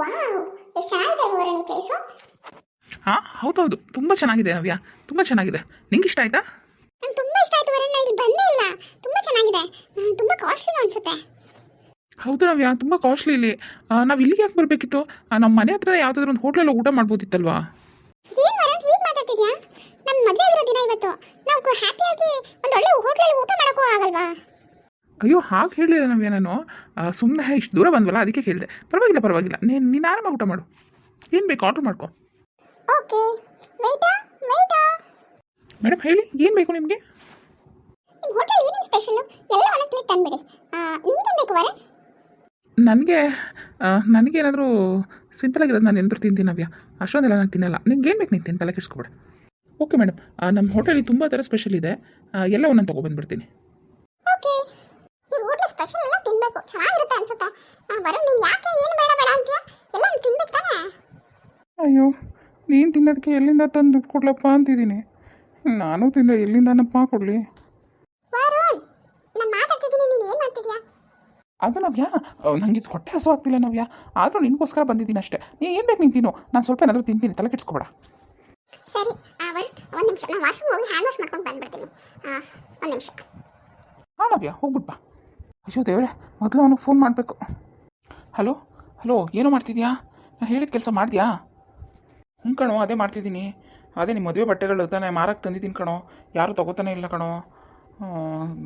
Wow ಎಷ್ಟು ಚೆನ್ನಾಗಿದೆ place ಹಾಂ ಹೌದೌದು. ತುಂಬ ಚೆನ್ನಾಗಿದೆ ನವ್ಯ ತುಂಬ ಚೆನ್ನಾಗಿದೆ. ನಿಂಗೆ ಇಷ್ಟ ಆಯ್ತಾ? ನಂಗೆ ತುಂಬ ಇಷ್ಟ ಆಯ್ತು ವರುಣ್ ಇಲ್ಲಿ ಬಂದೇ ಇಲ್ಲ. ತುಂಬ ಚೆನ್ನಾಗಿದೆ. ತುಂಬಾ ಕಾಸ್ಟ್ಲಿ ಕಾಸ್ಟ್ಲಿನೂ ಅನ್ಸುತ್ತೆ. ಹೌದು ನವ್ಯ ತುಂಬ ಕಾಸ್ಟ್ಲಿ ಇಲ್ಲಿ. ನಾವು ಇಲ್ಲಿಗೆ ಯಾಕೆ ಬರಬೇಕಿತ್ತು? ನಮ್ಮ ಮನೆ ಹತ್ರ ಯಾವುದಾದ್ರೂ ಒಂದು ಹೋಟ್ಲಲ್ಲಿ ಊಟ ಮಾಡ್ಬೋದಿತ್ತಲ್ವಾ? ಏನ್ ವರುಣ್ ಹೀಗೆ ಮಾತಾಡ್ತಿದ್ಯಾ? ನಮ್ಮ ಮದುವೆ ಆಗಿರೋ ದಿನ ಇವತ್ತು. ನಾವು ಹ್ಯಾಪಿಯಾಗಿ ಒಂದು ಒಳ್ಳೆ ಹೋಟ್ಲಲ್ಲಿ ಊಟ ಮಾಡೋಕ್ಕೂ ಆಗಲ್ವಾ? ಅಯ್ಯೋ ಹಾಗೆ ಹೇಳಿಲ್ಲ ನಮಗೆ ನಾನು ಸುಮ್ಮನೆ ಇಷ್ಟು ದೂರ ಬಂದ್ವಲ್ಲ ಅದಕ್ಕೆ ಕೇಳಿದೆ. ಪರವಾಗಿಲ್ಲ ಪರವಾಗಿಲ್ಲ. ನೀನು ನೀನು ಆರಾಮಾಗಿ ಊಟ ಮಾಡು. ಏನು ಬೇಕು ಆರ್ಡ್ರ್ ಮಾಡ್ಕೊ. ಓಕೆ. ಮೇಡಮ್ ಹೇಳಿ ಏನು ಬೇಕು ನಿಮಗೆ? ನಿಮ್ಮ ಹೋಟೆಲ್ ಏನೇನು ಸ್ಪೆಷಲ್ ಎಲ್ಲ ಪ್ಲೇಟ್ ತಂದ್ಬಿಡಿ. ಬೇಕು ನನಗೆ ನನಗೇನಾದರೂ ಸಿಂಪಲಾಗಿರೋದು ನಾನು ಏನಾದರೂ ತಿಂತೀನಿ ನವ್ಯ. ಅಷ್ಟೊಂದೆಲ್ಲ ನಾನು ತಿನ್ನಲ್ಲ. ನಿಮ್ಗೆ ಏನು ಬೇಕು ನೀನು ತಿನ್ನು ತಲೆ ಕೆಡಿಸ್ಕೊಬೇಡ. ಓಕೆ ಮೇಡಮ್ ನಮ್ಮ ಹೋಟೆಲಲ್ಲಿ ತುಂಬ ಥರ ಸ್ಪೆಷಲ್ ಇದೆ. ಎಲ್ಲ ಒಂದೊಂದು ತೊಗೊಬಂದ್ಬಿಡ್ತೀನಿ ಓಕೆ ಈ ಹೋಟ್ಲ್ ಸ್ಪೆಷಲ್ ಎಲ್ಲ ತಿನ್ಬೇಕು. ಚೆನ್ನಾಗಿರುತ್ತೆ ಅನ್ಸುತ್ತೆ. ವರುಣ್ ನೀನು ಯಾಕೆ ಏನು ಬೇಡ ಬೇಡ ಅಂತೀಯ? ಎಲ್ಲ ತಿನ್ಬೇಕು ತಾನೇ? ಅಯ್ಯೋ ನೀನು ತಿನ್ನೋದಕ್ಕೆ ಎಲ್ಲಿಂದ ತಂದು ದುಡ್ಡು ಕೊಡ್ಲಪ್ಪ ಅಂತಿದ್ದೀನಿ. ನಾನು ತಿಂದರೆ ಎಲ್ಲಿಂದನಪ್ಪ ಕೊಡಲಿ? ವರುಣ್ ನಾನು ಮಾತಾಡ್ತಿದ್ದೀನಿ ನೀನು ಏನು ಮಾಡ್ತಿದ್ಯಾ? ಅದು ನವ್ಯಾ? ನನಗೆ ಇದು ಹೊಟ್ಟೆ ಹಸು ಆಗ್ತಿಲ್ಲ ನವ್ಯಾ. ಆದರೂ ನಿನಗೋಸ್ಕರ ಬಂದಿದ್ದೀನಿ ಅಷ್ಟೇ. ನೀ ಏನು ಬೇಕು ನೀನು ತಿನ್ನು. ನಾನು ಸ್ವಲ್ಪ ಏನಾದರೂ ತಿಂತೀನಿ ತಲೆ ಕೆಡಿಸ್ಕೊಬೇಡ. ಸರಿ ವರುಣ್ ಒಂದು ನಿಮಿಷ. ನಾನು ವಾಶ್ರೂಮ್ ಹೋಗಿ ಹ್ಯಾಂಡ್ ವಾಶ್ ಮಾಡ್ಕೊಂಡು ಬಂದ್ಬಿಡ್ತೀನಿ. ಒಂದು ನಿಮಿಷ. ಹಾಂ ನವ್ಯಾ ಹೋಗ್ಬಿಟ್ಟು ಬಾ. ಅಯ್ಯೋ ದೇವ್ರೆ, ಮೊದಲು ಅವನಿಗೆ ಫೋನ್ ಮಾಡಬೇಕು. ಹಲೋ ಹಲೋ, ಏನೋ ಮಾಡ್ತಿದ್ಯಾ? ನಾನು ಹೇಳಿದ ಕೆಲಸ ಮಾಡಿದ್ಯಾ? ಹ್ಞೂ ಕಣೋ, ಅದೇ ಮಾಡ್ತಿದ್ದೀನಿ. ಅದೇ ನಿಮ್ಮ ಮದುವೆ ಬಟ್ಟೆಗಳು ತಾನೇ ಮಾರಕ್ಕೆ ತಂದಿದ್ದೀನಿ ಕಣೋ. ಯಾರು ತೊಗೋತಾನೆ ಇಲ್ಲ ಕಣೋ.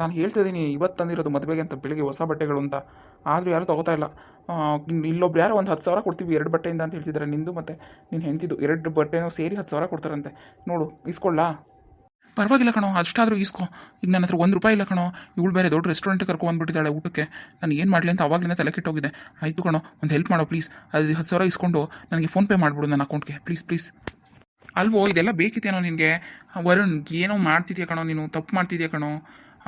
ನಾನು ಹೇಳ್ತಿದ್ದೀನಿ ಇವತ್ತು ತಂದಿರೋದು ಮದುವೆಗೆ ಅಂತ ಬೆಳಿಗ್ಗೆ ಹೊಸ ಬಟ್ಟೆಗಳು ಅಂತ. ಆದರೂ ಯಾರೂ ತೊಗೋತಾ ಇಲ್ಲ. ಇಲ್ಲೊಬ್ರು ಯಾರೋ ಒಂದು ಹತ್ತು ಸಾವಿರ ಕೊಡ್ತೀವಿ, ಎರಡು ಬಟ್ಟೆಯಿಂದ ಅಂತ ಹೇಳ್ತಿದ್ದಾರೆ ನಿಂದು ಮತ್ತು ನೀನು ಹೆಂಡ್ತಿದ್ದು ಎರಡು ಬಟ್ಟೆನೂ ಸೇರಿ ಹತ್ತು ಸಾವಿರ ಕೊಡ್ತಾರಂತೆ. ನೋಡು ಇಸ್ಕೊಳ್ಳಾ ಪರವಾಗಿಲ್ಲ ಕಣೋ, ಅಷ್ಟಾದರೂ ಈಸ್ಕೊ. ಈಗ ನನ್ನ ಹತ್ರ ಒಂದು ರೂಪಾಯಿ ಇಲ್ಲ ಕಣೋ. ಇವಳು ಬೇರೆ ದೊಡ್ಡ ರೆಸ್ಟೋರೆಂಟಿಗೆ ಕರ್ಕೊಂಡ್ಬಂದ್ಬಿಟ್ಟಿದ್ದಾಳೆ ಊಟಕ್ಕೆ. ನಾನು ಏನು ಮಾಡಲಿ ಅಂತ ಅವಾಗಲಿಂದ ತಲೆ ಕೆಟ್ಟೋಗಿದೆ. ಆಯಿತು ಕಣೋ, ಒಂದು ಹೆಲ್ಪ್ ಮಾಡೋ ಪ್ಲೀಸ್ ಅದು ಹತ್ತು ಸಾವಿರ ಇಸ್ಕೊಂಡು ನನಗೆ ಫೋನ್ಪೇ ಮಾಡಿಬಿಡು ನನ್ನ ಅಕೌಂಟ್ಗೆ ಪ್ಲೀಸ್ ಪ್ಲೀಸ್ ಅಲ್ವೋ, ಇದೆಲ್ಲ ಬೇಕಿತ್ತೇನೋ ನಿನಗೆ? ವರುಣ್, ಏನೋ ಮಾಡ್ತಿದ್ಯಾ ಕಣೋ ನೀನು? ತಪ್ಪು ಮಾಡ್ತಿದ್ಯಾ ಕಣೋ?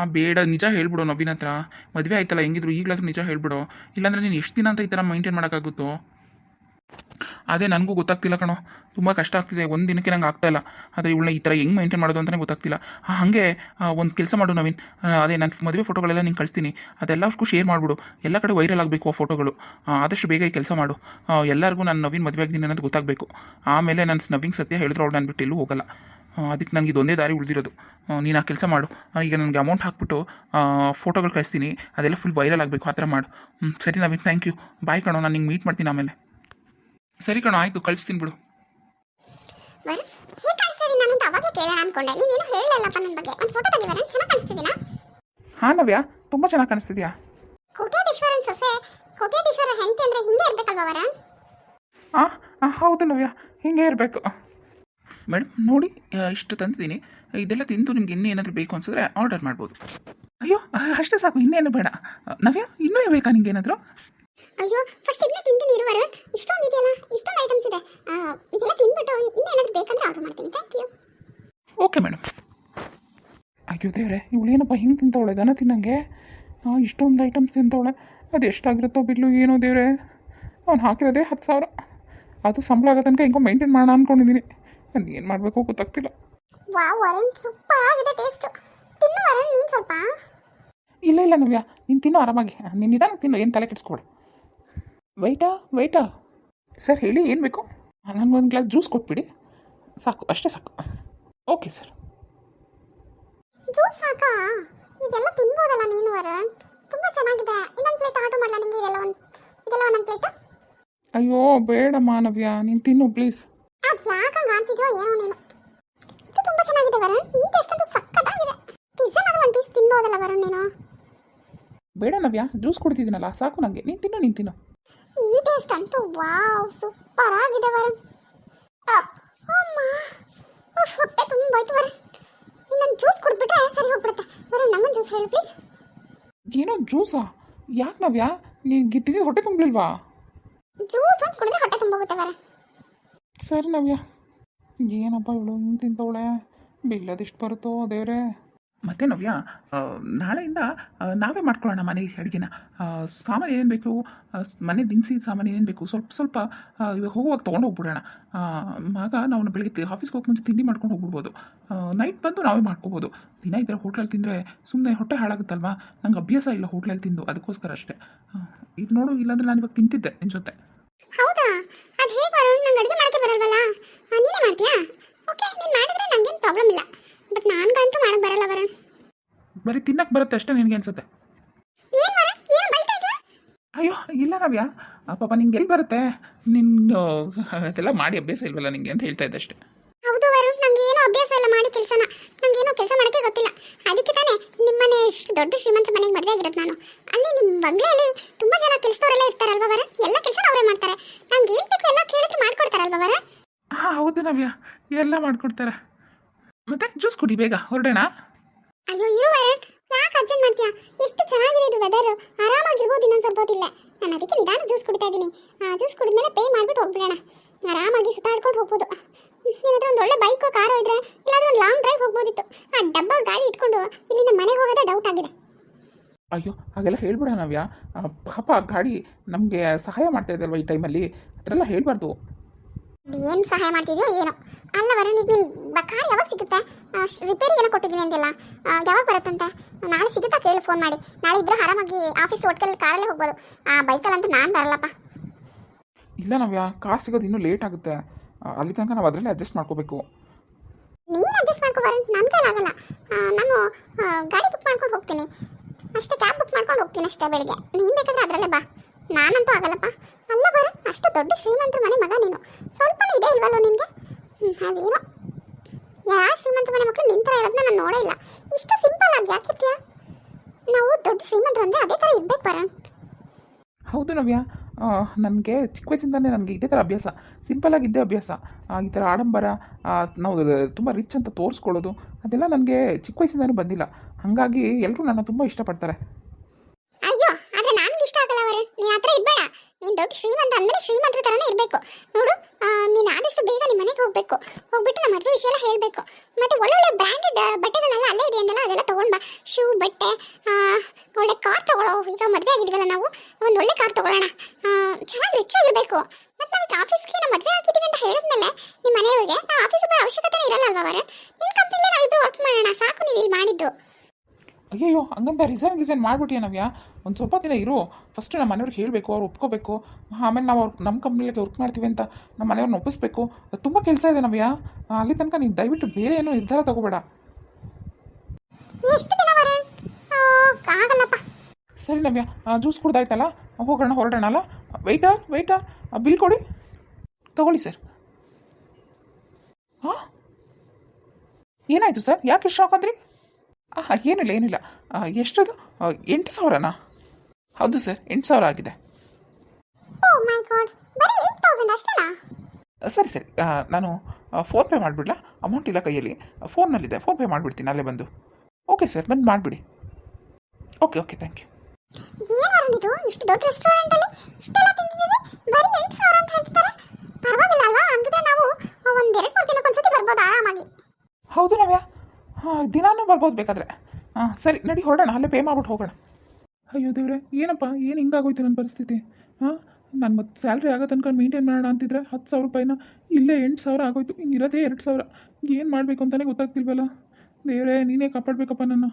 ಆ ಬೇಡ, ನಿಜ ಹೇಳ್ಬಿಡು ನವೀನ್ ಹತ್ರ. ಮದುವೆ ಆಯ್ತಲ್ಲ, ಹೆಂಗಿದ್ರು ಈಗಲಾದ್ರೂ ನಿಜ ಹೇಳ್ಬಿಡು. ಇಲ್ಲಾಂದ್ರೆ ನೀನು ಎಷ್ಟು ದಿನ ಅಂತ ಈ ಥರ ಮೈಂಟೈನ್ ಮಾಡೋಕ್ಕಾಗುತ್ತೋ ಅದೇ ನನಗೂ ಗೊತ್ತಾಗ್ತಿಲ್ಲ ಕಣೋ. ತುಂಬ ಕಷ್ಟ ಆಗ್ತಿದೆ. ಒಂದು ದಿನಕ್ಕೆ ನಂಗೆ ಆಗ್ತಾ ಇಲ್ಲ. ಆದರೆ ಇವಳನ್ನ ಈ ಥರ ಹೆಂಗೆ ಮೈಂಟೈನ್ ಮಾಡೋದು ಅಂತಲೇ ಗೊತ್ತಾಗ್ತಿಲ್ಲ. ಹಾಗೆ ಒಂದು ಕೆಲಸ ಮಾಡು ನವೀನ್. ಅದೇ ನನ್ನ ಮದುವೆ ಫೋಟೋಗಳೆಲ್ಲ ನಿಂಗೆ ಕಳಿಸ್ತೀನಿ. ಅದೆಲ್ಲಕ್ಕೂ ಶೇರ್ ಮಾಡಿಬಿಡು. ಎಲ್ಲ ಕಡೆ ವೈರಲ್ ಆಗಬೇಕು ಆ ಫೋಟೋಗಳು ಆದಷ್ಟು ಬೇಗ ಈ ಕೆಲಸ ಮಾಡು. ಎಲ್ಲರಿಗೂ ನಾನು ನವೀನ್ ಮದುವೆ ಆಗಿದ್ದೀನಿ ಅನ್ನೋದು ಗೊತ್ತಾಗಬೇಕು. ಆಮೇಲೆ ನಾನು ನವೀನ್ ಸತ್ಯ ಹೇಳಿದ್ರು ಅವ್ಳು ನಾನು ಬಿಟ್ಟು ಎಲ್ಲೂ ಹೋಗಲ್ಲ. ಅದಕ್ಕೆ ನನಗೆ ಇದೊಂದೇ ದಾರಿ ಉಳಿದಿರೋದು. ನೀನು ಆ ಕೆಲಸ ಮಾಡು. ಈಗ ನನಗೆ ಅಮೌಂಟ್ ಹಾಕ್ಬಿಟ್ಟು ಫೋಟೋಗಳು ಕಳಿಸ್ತೀನಿ. ಅದೆಲ್ಲ ಫುಲ್ ವೈರಲ್ ಆಗಬೇಕು. ಆ ಥರ ಮಾಡು. ಸರಿ ನವೀನ್ ಥ್ಯಾಂಕ್ ಯು ಬಾಯ್ ಕಣೋ. ನಾನು ನಿಂಗೆ ಮೀಟ್ ಮಾಡ್ತೀನಿ ಆಮೇಲೆ. ಸರಿ ಕಣೋ ಆಯಿತು ಕಳಿಸ್ತೀನಿ ಬಿಡು. ವರುಣ್ ಹೇಗೆ ಕಾಣಿಸ್ತಾ ಇದೀನಿ ನಾನು ಅಂತ ಅವಾಗಲೇ ಕೇಳೋಣ ಅನ್ಕೊಂಡೆ. ನೀನೇನು ಹೇಳಲ್ಲಪ್ಪ ನನ್ನ ಬಗ್ಗೆ? ಒಂದು ಫೋಟೋ ತೆಗಿ ವರುಣ್ ಚೆನ್ನಾಗಿ ಕಾಣಿಸ್ತಿದ್ದೀನಾ? ಹಾಂ ನವ್ಯ ತುಂಬ ಚೆನ್ನಾಗಿ ಕಾಣಿಸ್ತಿದ್ಯಾ? ಕೋಟ್ಯಾಧೀಶ್ವರನ್ ಸೊಸೆ ಕೋಟ್ಯಾಧೀಶ್ವರ ಹೆಂಡತಿ ಅಂದ್ರೆ ಹಿಂಗೆ ಇರ್ಬೇಕಲ್ವಾ ವರುಣ್ ಹಾಂ ಹಾಂ ಹೌದು ನವ್ಯ ಹಿಂಗೆ ಇರಬೇಕು. ಮೇಡಮ್ ನೋಡಿ ಆ, ಇಷ್ಟು ತಂದಿದ್ದೀನಿ. ಇದೆಲ್ಲ ತಿಂದು ನಿಮ್ಗೆ ಇನ್ನೂ ಏನಾದರೂ ಬೇಕು ಅನ್ಸಿದ್ರೆ ಆರ್ಡರ್ ಮಾಡ್ಬೋದು. ಅಯ್ಯೋ ಅಷ್ಟೇ ಸಾಕು ಇನ್ನೇನು ಬೇಡ. ಆ, ನವ್ಯ ಇನ್ನೂ ಬೇಕಾ ನಿಂಗೆ ಏನಾದರೂ ಅಯ್ಯೋ ಫಸ್ಟ್ ಇದನ್ನ ತಿಂತೀನಿ ಇರು ವರುಣ್ ಓಕೆ ಮೇಡಮ್. ಅಯ್ಯೋ ದೇವ್ರೆ ಇವಳು ಏನಪ್ಪ ಹಿಂಗೆ ತಿಂತವಳೆ? ದನ ತಿನ್ನಂಗೆ? ಹಾಂ ಇಷ್ಟೊಂದು ಐಟಮ್ಸ್ ತಿಂತವಳೆ. ಅದು ಎಷ್ಟಾಗಿರುತ್ತೋ ಬಿಲ್ಲು ಏನೋ ದೇವ್ರೆ. ಅವ್ನು ಹಾಕಿರೋದೇ ಹತ್ತು ಸಾವಿರ. ಅದು ಸಂಬಳ ಆಗೋ ತನಕ ಹಿಂಗೋ ಮೇಂಟೈನ್ ಮಾಡೋಣ ಅಂದ್ಕೊಂಡಿದ್ದೀನಿ ನಾನು ಏನು ಮಾಡಬೇಕು ಗೊತ್ತಾಗ್ತಿಲ್ಲ. ವಾವ್ ವರುಣ್ ಸೂಪರ್ ಆಗಿದೆ ಟೇಸ್ಟ್ ತಿನ್ನು ವರುಣ್ ನೀನು ಸ್ವಲ್ಪ. ಇಲ್ಲ ಇಲ್ಲ ನವ್ಯ ನೀನು ತಿನ್ನು ಆರಾಮಾಗಿ. ನೀನು ನಿಧಾನ ತಿನ್ನು ಏನು ತಲೆ ಕೆಡಿಸ್ಕೊಬೇಡ. ವೈಟಾ ವೈಟಾ ಸರ್ ಹೇಳಿ ಏನು ಬೇಕು? ನನಗೊಂದು ಗ್ಲಾಸ್ ಜ್ಯೂಸ್ ಕೊಟ್ಬಿಡಿ. ಸಾಕು ಅಷ್ಟೇ ಸಾಕು. Okay sir. ಜ್ಯೂಸ್ ಸಾಕಾ ಇದೆಲ್ಲ ತಿನ್ಬೋದಲ್ಲ ನೀನು ವರುಣ್? ತುಂಬ ಚೆನ್ನಾಗಿದೆ. ಇನ್ನೊಂದು ಪ್ಲೇಟ್ ಆರ್ಡರ್ ಮಾಡ್ಲಾ ನಿಂಗೆ ಇದೆಲ್ಲ ಒಂದು? ಇದೆಲ್ಲ ಒಂದೊಂದು ಪ್ಲೇಟ್ ಅಯ್ಯೋ ಬೇಡ ಮಾನವ್ಯ ನೀನು ತಿನ್ನು ಪ್ಲೀಸ್ ಅದು ಯಾಕಂಗೆ ಮಾಡ್ತಿದ್ಯೋ ಏನೋ ನೀನು? ಇದು ತುಂಬ ಚೆನ್ನಾಗಿದೆ ವರುಣ್. ಈ ಟೇಸ್ಟ್ ಅಂತೂ ಸಕ್ಕತ್ತಾಗಿದೆ ಪಿಜ್ಜಾನಾದ್ರೂ ಒಂದು ಪೀಸ್ ತಿನ್ಬೋದಲ್ಲ ವರುಣ್ ನೀನು? ಬೇಡ ನವ್ಯ ಜ್ಯೂಸ್ ಕುಡ್ತಿದ್ದೀನಲ್ಲ ಸಾಕು ನನಗೆ ನೀನು ತಿನ್ನು ನೀನು ತಿನ್ನು. ಈ ಟೇಸ್ಟ್ ಅಂತೂ ವಾವ್ ಸೂಪರ್ ಆಗಿದೆ ವರುಣ್. ಅಮ್ಮ. ಹೊಟ್ಟೆ ತುಂಬ ಆಯ್ತು ವರುಣ್. ಇನ್ನೊಂದು ಜ್ಯೂಸ್ ಕೊಟ್ಬಿಟ್ರೆ ಸರಿ ಹೋಗ್ಬಿಡುತ್ತೆ. ವರುಣ್ ನಂಗೊಂದು ಜ್ಯೂಸ್ ಹೇಳು ಪ್ಲೀಸ್ ಏನೋ ಜ್ಯೂಸಾ ಯಾಕೆ ನವ್ಯ? ನೀನು ಗಿತ್ತಿದ್ದು ಹೊಟ್ಟೆ ತುಂಬಲಿಲ್ವಾ? ಜ್ಯೂಸ್ ಒಂದು ಕುಡಿದ್ರೆ ಹೊಟ್ಟೆ ತುಂಬೋಗುತ್ತೆ ವರ ಸರಿ ನವ್ಯ. ಏನಪ್ಪ ಇವಳು ಹಿಂಗೆ ತಿಂತವಳೆ? ಬಿಲ್ಲದಿಷ್ಟು ಬರುತ್ತೋ ದೇವ್ರೆ. ಮತ್ತೆ ನವ್ಯ ನಾಳೆಯಿಂದ ನಾವೇ ಮಾಡ್ಕೊಳ್ಳೋಣ ಮನೆಗೆ ಅಡುಗೆನ. ಸಾಮಾನು ಏನೇನು ಬೇಕು? ಮನೆ ದಿನಸಿ ಸಾಮಾನು ಏನೇನು ಬೇಕು? ಸ್ವಲ್ಪ ಸ್ವಲ್ಪ ಇವಾಗ ಹೋಗುವಾಗ ತೊಗೊಂಡು ಹೋಗ್ಬಿಡೋಣ. ಆಗ ನಾವು ಬೆಳಿಗ್ಗೆ ಆಫೀಸ್ಗೆ ಹೋಗಿ ಮುಂಚೆ ತಿಂಡಿ ಮಾಡ್ಕೊಂಡು ಹೋಗ್ಬಿಡ್ಬೋದು. ನೈಟ್ ಬಂದು ನಾವೇ ಮಾಡ್ಕೋಬೋದು. ದಿನ ಥರ ಹೋಟ್ಲಲ್ಲಿ ತಿಂದರೆ ಸುಮ್ಮನೆ ಹೊಟ್ಟೆ ಹಾಳಾಗುತ್ತಲ್ವಾ? ನಂಗೆ ಅಭ್ಯಾಸ ಇಲ್ಲ ಹೋಟ್ಲಲ್ಲಿ ತಿಂದು, ಅದಕ್ಕೋಸ್ಕರ ಅಷ್ಟೇ. ಇದು ನೋಡು, ಇಲ್ಲಾಂದ್ರೆ ನಾನು ಇವಾಗ ತಿಂತಿದ್ದೆ ನಿನ್ನ ಜೊತೆ. ಹೌದಾ? ಅದು ಹೇಗೆ ಬರೋಣ ನಂಗೆ ಅಡುಗೆ ಮಾಡೋಕ್ಕೆ ಬರಲ್ವಲ್ಲ? ನೀನೇ ಮಾಡ್ತೀಯಾ? ಓಕೆ ನೀನು ಮಾಡಿದ್ರೆ ನನಗೇನು ಪ್ರಾಬ್ಲಮ್ ಇಲ್ಲ. ಬಟ್ ನನಗಂತೂ ಮಾಡಕ್ಕೆ ಬರಲ್ಲ ಬರ ಬರೀ ತಿನ್ನಕ್ಕೆ ಬರುತ್ತೆ ಅಷ್ಟೇ ನಿನಗೆ ಅನ್ಸುತ್ತೆ. ಏನು ವರ ಏನು ಬೈತಾ ಇದೆಯಾ? ಅಯ್ಯೋ ಇಲ್ಲ ನವ್ಯ ಪಾಪ ನಿಂಗೆ ಎಲ್ಲಿ ಬರುತ್ತೆ? ನಿನ್ನ ಅದೆಲ್ಲ ಮಾಡಿ ಅಭ್ಯಾಸ ಇಲ್ವಲ್ಲ ನಿಂಗೆ ಅಂತ ಹೇಳ್ತಾ ಇದ್ದೆ ಅಷ್ಟೇ. ಹೌದು ವರುಣ್ ನಂಗೆ ಏನು ಅಭ್ಯಾಸ ಇಲ್ಲ ಮಾಡಿ ಕೆಲಸನ. ನಂಗೇನೋ ಕೆಲಸ ಮಾಡಕ್ಕೆ ಗೊತ್ತಿಲ್ಲ. ಅದಕ್ಕೆ ತಾನೇ ನಿಮ್ಮನೆ ಇಷ್ಟು ದೊಡ್ಡ ಶ್ರೀಮಂತ ಮನೆಗೆ ಮದುವೆ ಆಗಿರೋದು ನಾನು. ಅಲ್ಲಿ ನಿಮ್ಮ ಬಂಗ್ಲೆಯಲ್ಲಿ ತುಂಬ ಜನ ಕೆಲಸದವರೆಲ್ಲ ಇರ್ತಾರಲ್ವಾ ವರ ಎಲ್ಲ ಕೆಲಸ ಅವರೇ ಮಾಡ್ತಾರೆ. ನಂಗೆ ಏನು ಬೇಕು ಎಲ್ಲ ಕೇಳಿದ್ರೆ ಮಾಡ್ಕೊಡ್ತಾರಲ್ವಾ ವರ ಹಾಂ ಹೌದು ನವ್ಯ ಎಲ್ಲ ಮಾಡ್ಕೊಡ್ತಾರೆ. ಮತ್ತೆ ಜ್ಯೂಸ್ ಕುಡಿ ಬೇಗ ಹೊರಡೋಣ? ಅಯ್ಯೋ ಇರು ವರುಣ್ ಯಾಕೆ ಅರ್ಜೆಂಟ್ ಮಾಡ್ತೀಯಾ? ಎಷ್ಟು ಚೆನ್ನಾಗಿದೆ ಇದು ವೆದರ್ ಆರಾಮಾಗಿರ್ಬೋದು ಇನ್ನೊಂದು ಸ್ವಲ್ಪ ಹೊತ್ತಿಲ್ಲ. ನಾನು ಅದಕ್ಕೆ ನಿಧಾನ ಜ್ಯೂಸ್ ಕುಡಿತಾ ಇದ್ದೀನಿ. ಆ ಜ್ಯೂಸ್ ಕುಡಿದ್ಮೇಲೆ ಪೇ ಮಾಡಿಬಿಟ್ಟು ಹೋಗ್ಬಿಡೋಣ. ಆರಾಮಾಗಿ ಸುತ್ತಾಡ್ಕೊಂಡು ಹೋಗ್ಬೋದು. ನಿನ್ನ ಹತ್ರ ಒಂದು ಒಳ್ಳೆ ಬೈಕೋ ಕಾರೋ ಇದ್ರೆ ಇಲ್ಲಾಂದ್ರೆ ಒಂದು ಲಾಂಗ್ ಡ್ರೈವ್ ಹೋಗ್ಬೋದಿತ್ತು. ಆ ಡಬ್ಬ ಗಾಡಿ ಇಟ್ಕೊಂಡು ಇಲ್ಲಿಂದ ಮನೆಗೆ ಹೋಗೋದೇ ಡೌಟ್ ಆಗಿದೆ. ಅಯ್ಯೋ ಹಾಗೆಲ್ಲ ಹೇಳ್ಬಿಡ ನವ್ಯ. ಪಾಪ ಗಾಡಿ ನಮಗೆ ಸಹಾಯ ಮಾಡ್ತಾ ಇದಲ್ವ ಈ ಟೈಮಲ್ಲಿ ಅದರೆಲ್ಲ ಹೇಳ್ಬಾರ್ದು. ಏನು ಸಹಾಯ ಮಾಡ್ತಿದ್ಯೋ ಏನೋ. ಅಲ್ಲ ವರುಣ್ ಈಗ ನೀನು ಕಾರ್ ಯಾವಾಗ ಸಿಗುತ್ತೆ? ರಿಪೇರಿ ಏನೋ ಕೊಟ್ಟಿದ್ದೀನಿ ಅಂತೆಲ್ಲ ಯಾವಾಗ ಬರುತ್ತಂತೆ? ನಾಳೆ ಸಿಗುತ್ತಾ ಕೇಳಿ ಫೋನ್ ಮಾಡಿ. ನಾಳೆ ಇಬ್ಬರು ಆರಾಮಾಗಿ ಆಫೀಸ್ ಒಟ್ಕಲ್ಲಿ ಕಾರಲ್ಲೇ ಹೋಗ್ಬೋದು. ಆ ಬೈಕಲ್ಲಂತೂ ನಾನು ಬರಲ್ಲಪ್ಪ. ಇಲ್ಲ ನವ್ಯ ಕಾರ್ ಸಿಗೋದು ಇನ್ನೂ ಲೇಟ್ ಆಗುತ್ತೆ. ಅಲ್ಲಿ ತನಕ ನಾವು ಅದರಲ್ಲೇ ಅಡ್ಜಸ್ಟ್ ಮಾಡ್ಕೋಬೇಕು. ನೀನು ಅಡ್ಜಸ್ಟ್ ಮಾಡ್ಕೊ ವರುಣ್ ನನ್ನ ಕೈಲಾಗಲ್ಲ ನಾನು ಗಾಡಿ ಬುಕ್ ಮಾಡ್ಕೊಂಡು ಹೋಗ್ತೀನಿ. ಅಷ್ಟೇ ಕ್ಯಾಬ್ ಬುಕ್ ಮಾಡ್ಕೊಂಡು ಹೋಗ್ತೀನಿ ಅಷ್ಟೇ ಬೆಳಿಗ್ಗೆ. ನೀನು ಬೇಕಾದ್ರೆ ಅದರಲ್ಲೇ ಬಾ. ನಾನಂತೂ ಆಗಲ್ಲಪ್ಪ. ಅಲ್ಲ ಬರು ಅಷ್ಟು ದೊಡ್ಡ ಶ್ರೀಮಂತರ ಮನೆ ಮಗ ನೀನು. ಸ್ವಲ್ಪನೂ ಇದೆ ಇಲ್ವಲ್ಲೋ ನಿನಗೆ? ಅದೇನೋ ಯಾ ಶ್ರೀಮಂತ ಮನೆ ಮಕ್ಕಳು ನಿಂತರ ಇರೋದನ್ನ ನಾನು ನೋಡೇ ಇಲ್ಲ. ಇಷ್ಟು ಸಿಂಪಲ್ ಆಗಿ ಯಾಕಿರ್ತೀಯ ನಾವು ದೊಡ್ಡ ಶ್ರೀಮಂತರು ಅಂದರೆ ಅದೇ ಥರ ಇರ್ಬೇಕು ಬರೋಣ ಹೌದು ನವ್ಯ. ನನಗೆ ಚಿಕ್ಕ ವಯಸ್ಸಿಂದಲೇ ನನಗೆ ಇದೇ ಥರ ಅಭ್ಯಾಸ. ಸಿಂಪಲಾಗಿ ಇದ್ದೇ ಅಭ್ಯಾಸ. ಈ ಥರ ಆಡಂಬರ ನಾವು ತುಂಬ ರಿಚ್ ಅಂತ ತೋರಿಸ್ಕೊಳ್ಳೋದು ಅದೆಲ್ಲ ನನಗೆ ಚಿಕ್ಕ ವಯಸ್ಸಿಂದಲೂ ಬಂದಿಲ್ಲ. ಹಾಗಾಗಿ ಎಲ್ಲರೂ ನನ್ನ ತುಂಬ ಇಷ್ಟಪಡ್ತಾರೆ. ಅಯ್ಯೋ ಆದರೆ ನನಗೆ ಇಷ್ಟ ಆಗಲ್ಲ ವರುಣ್. ಆ ಥರ ಇರ್ಬೇಡ. ನೀನು ದೊಡ್ಡ ಶ್ರೀಮಂತ ಅಂದರೆ ಶ್ರೀಮಂತರ ತರನೇ ಇರಬೇಕು. ನೋಡು ನೀನು ನೀನ್ ಆದಷ್ಟು ಬೇಗ ನಿಮ್ಮ ಹೋಗ್ಬೇಕು. ಹೋಗ್ಬಿಟ್ಟು ನಮ್ಮ ಮದುವೆ ವಿಷಯ ಎಲ್ಲ ಹೇಳಬೇಕು. ಮತ್ತೆ ಒಳ್ಳೊಳ್ಳೆ ಬ್ರ್ಯಾಂಡೆಡ್ ಬಟ್ಟೆಗಳೆಲ್ಲ ಅಲ್ಲೇ ಇದೆ ಅಂದಲ್ಲ, ಅದೆಲ್ಲ ತೊಗೊಂಡು ಬಾ. ಶೂ, ಬಟ್ಟೆ ಒಳ್ಳೆ ಕಾರ್ ತಗೊಳ್ಳೋ ಈಗ ಮದುವೆ ಆಗಿದ್ವಲ್ಲ ನಾವು, ಒಂದು ಒಳ್ಳೆ ಕಾರ್ ತಗೊಳ್ಳೋಣ ಚೆನ್ನಾಗಿ ರಿಚ್ ಆಗಿರಬೇಕು. ಮತ್ತು ನಾವು ಆಫೀಸ್ಗೆ ನಮ್ಮ ಮದುವೆ ಆಗಿದ್ದೀವಿ ಅಂತ ಹೇಳಿದ್ಮೇಲೆ ನಿಮ್ಮ ಮನೆಯವ್ರಿಗೆ ನಾವು ಆಫೀಸ್ಗೆ ಅವಶ್ಯಕತೆ ಇರಲ್ಲ ಅಲ್ವಾ ವರ ನಿಮ್ಮ ಕಂಪ್ನಿಲೇ ನಾವಿಬ್ಬರು ವರ್ಕ್ ಮಾಡೋಣ, ಸಾಕು ನೀವು ಇಲ್ಲಿ ಮಾಡಿದ್ದು. ಅಯ್ಯಯ್ಯೋ ಹಂಗಂತ ರಿಸೈನ್ ಗಿಸೈನ್ ಮಾಡ್ಬಿಟ್ಟಿಯ ನವ್ಯ? ಒಂದು ಸ್ವಲ್ಪ ದಿನ ಇರು. ಫಸ್ಟ್ ನಮ್ಮ ಮನೆಯವ್ರಿಗೆ ಹೇಳಬೇಕು ಅವ್ರು ಒಪ್ಕೋಬೇಕು. ಆಮೇಲೆ ನಾವು ಅವ್ರು ನಮ್ಮ ಕಂಪ್ನಿಗೆ ವರ್ಕ್ ಮಾಡ್ತೀವಿ ಅಂತ ನಮ್ಮ ಮನೆಯವ್ರನ್ನ ಒಪ್ಪಿಸ್ಬೇಕು. ತುಂಬ ಕೆಲಸ ಇದೆ ನವ್ಯ. ಅಲ್ಲಿ ತನಕ ನೀನು ದಯವಿಟ್ಟು ಬೇರೆ ಏನೋ ನಿರ್ಧಾರ ತಗೋಬೇಡ. ಸರಿ ನವ್ಯ ಜ್ಯೂಸ್ ಕುಡ್ದಾಯ್ತಲ್ಲ? ಹೋಗೋಣ ಹೊರಡೋಣ ಅಲ್ಲ? ವೆಯ್ಟಾ ವೆಯ್ಟರ್ ಬಿಲ್ ಕೊಡಿ. ತಗೊಳ್ಳಿ ಸರ್ ಹಾಂ ಏನಾಯಿತು ಸರ್ ಯಾಕೆ ಶಾಕ್ ಆದ್ರಿ? ಹಾಂ ಏನಿಲ್ಲ ಏನಿಲ್ಲ. ಎಷ್ಟದು ಎಂಟು ಸಾವಿರನಾ? ಹೌದು ಸರ್ ಎಂಟು ಸಾವಿರ ಆಗಿದೆ. ಅಷ್ಟೇನಾ? ಸರಿ ಸರಿ. ನಾನು ಫೋನ್ ಪೇ ಮಾಡಿಬಿಡ್ಲಾ? ಅಮೌಂಟ್ ಇಲ್ಲ ಕೈಯಲ್ಲಿ. ಫೋನ್ನಲ್ಲಿದೆ ಫೋನ್ಪೇ ಮಾಡಿಬಿಡ್ತೀನಿ ಅಲ್ಲೇ ಬಂದು. ಓಕೆ ಸರ್ ಬಂದು ಮಾಡಿಬಿಡಿ. ಓಕೆ ಓಕೆ ಥ್ಯಾಂಕ್ ಯು ಏನು ವರುಣ್ ಇದು? ಇಷ್ಟು ದೊಡ್ಡ ರೆಸ್ಟೋರೆಂಟ್ ಅಲ್ಲಿ ಇಷ್ಟೆಲ್ಲ ತಿಂದಿದ್ದೀವಿ ಬರೀ ಎಂಟು ಸಾವಿರ ಅಂತ ಹೇಳ್ತಾರೆ ಪರವಾಗಿಲ್ಲ ಅಲ್ವಾ? ಹಂಗಿದ್ರೆ ನಾವು ಒಂದೆರಡು ಮೂರು ದಿನಕ್ಕೊಂದ್ಸತಿ ಬರ್ಬೋದು ಆರಾಮಾಗಿ? ಹೌದು ನವ್ಯ. ಹಾಂ, ದಿನಾನೂ ಬರ್ಬೋದು ಬೇಕಾದರೆ. ಹಾಂ, ಸರಿ, ನಡಿ, ಹೊರಡೋಣ, ಅಲ್ಲೇ ಪೇ ಮಾಡ್ಬಿಟ್ಟು ಹೋಗೋಣ. ಅಯ್ಯೋ ದೇವ್ರೆ, ಏನಪ್ಪ, ಏನು ಹಿಂಗಾಗೋಯ್ತು ನನ್ನ ಪರಿಸ್ಥಿತಿ? ಹಾಂ, ನಾನು ಮತ್ತೆ ಸ್ಯಾಲ್ರಿ ಆಗೋ ತನಕ ಮೇಂಟೈನ್ ಮಾಡೋಣ ಅಂತಿದ್ರೆ ಹತ್ತು ಸಾವಿರ ರೂಪಾಯಿನ ಇಲ್ಲೇ ಎಂಟು ಸಾವಿರ ಆಗೋಯ್ತು ಇರೋದೇ ಎರಡು ಸಾವಿರ. ಏನು ಮಾಡಬೇಕು ಅಂತಲೇ ಗೊತ್ತಾಗ್ತಿಲ್ವಲ್ಲ? ದೇವರೇ, ನೀನೇ ಕಾಪಾಡಬೇಕಪ್ಪ ನನ್ನ.